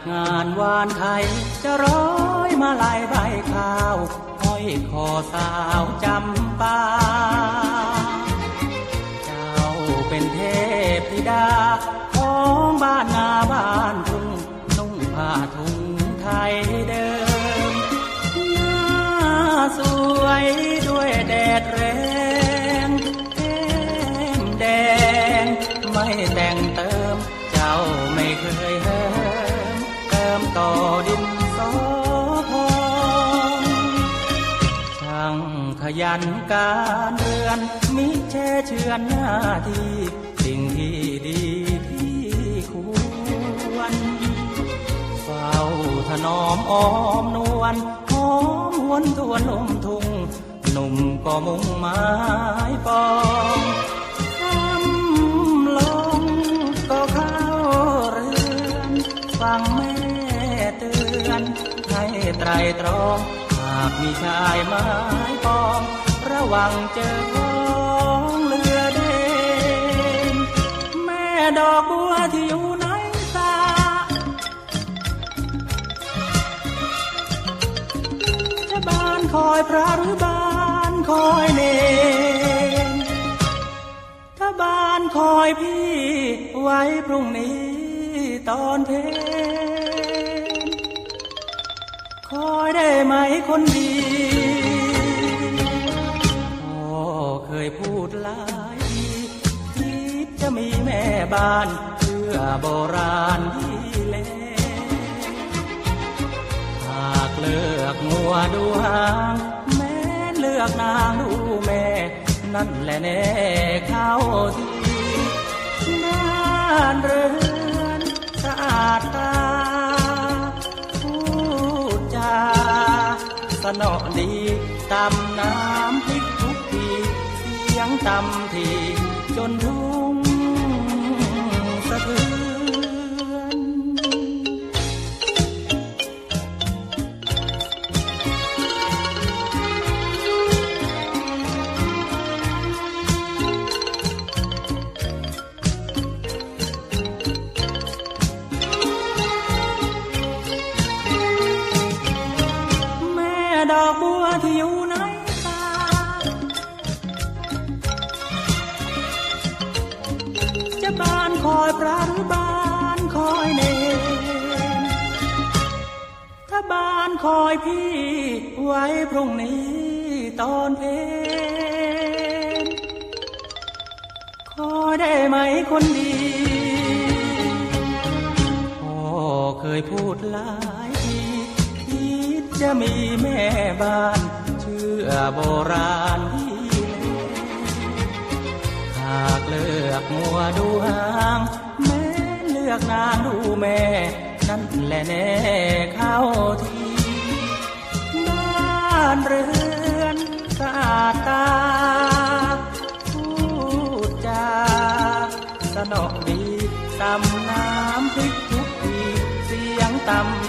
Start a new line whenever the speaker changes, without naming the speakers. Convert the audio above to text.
จากงานวานไทย จะร้อยมาลายใบข้าวห้อยคอสาวจำปา เจ้าเป็นเทพธิดา ของบ้านนาบ้านทุ่งนุ่งผ้าทุงไทยเดิมหน้าสวยด้วยแดดแรงแก้มแดง ไม่แต่งเติม เจ้าไม่เคยเหิมเต่อดินสอพองช่างขยันการเรือนมิแช่เชือนหน้าที่สิ่งที่ดีที่ควรเฝ้าถนอมอ้อมนวลหอมหวนทวนลมทุ่งหนุ่มก็มุ่งไม้ปอง ไตรตรองหากมีชายไม้ปอง ระวังเจอของเรือเด่นแม่ดอกบัวที่อยู่ในตาจะบานคอยพระหรือบานคอยเนรถ้าบานคอยพี่ไว้พรุ่งนี้ตอนเพล คอได้ไหมคนดีพ่อเคยพูดหลายทีคิดจะมีแม่บ้านเชื่อโบราณที่เลหากเลือกงัวดูหางแม้เลือกนางดูแม่ นั่นแหละแน่เข้าทีบ้านเรือนสะอาดตา สนอดีตำน้ำพริกทุกที เสียงตำทีจนทุ่ง อกบัวที่อยู่ในตาจะบานคอยพระหรือบานคอยเนรถ้าบานคอยพี่ไว้พรุ่งนี้ตอนเพลงคอยได้ไหมคนดีพ่อเคยพูดหลาย จะมีแม่บ้าน เชื่อโบราณที่หากเลือกมัวดูหางแม้เลือกนางดูแม่ นั่นแหละแน่เข้าทีบ้านเรือนสะอาดตาพูดจาสนอดีตำน้ำพริกทุกทีเสียงตำ